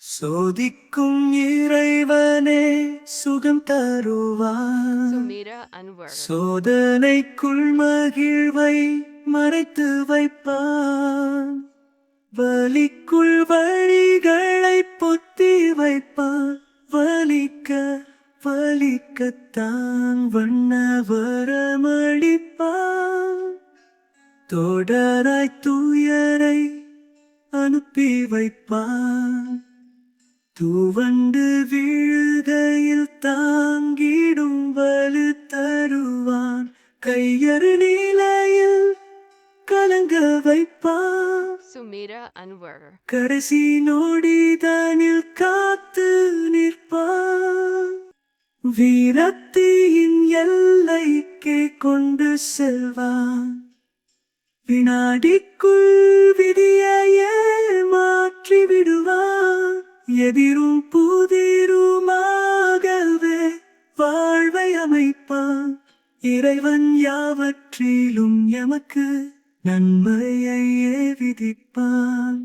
சோதிக்கும் இறைவனே சுகம் Anwar. சோதனைக்குள் மகிழ்வை மறைத்து வைப்பான். வலிக்குள் வழிகளை பொத்தி வைப்பான். வலிக்க வலிக்கத்தான் வண்ண வரமளிப்பான் தொடராய் துயரை அனுப்பி வைப்பான். தூவண்டு விழுகையில் தாங்கிடும் வலு தருவான். கையறு நிலையில் கலங்க வைப்பான். Sumira Anwar. கடைசி நொடிதனில் காத்து நிற்பான். வீரத்தின் எல்லைக்கே கொண்டு செல்வான். வினாடிக்குள் விதியையே மாற்றி விடுவான் எதிரும் புதிருமாகவே வாழ்வை அமைப்பான் இறைவன் யாவற்றிலும் எமக்கு நன்மையையே விதிப்பான்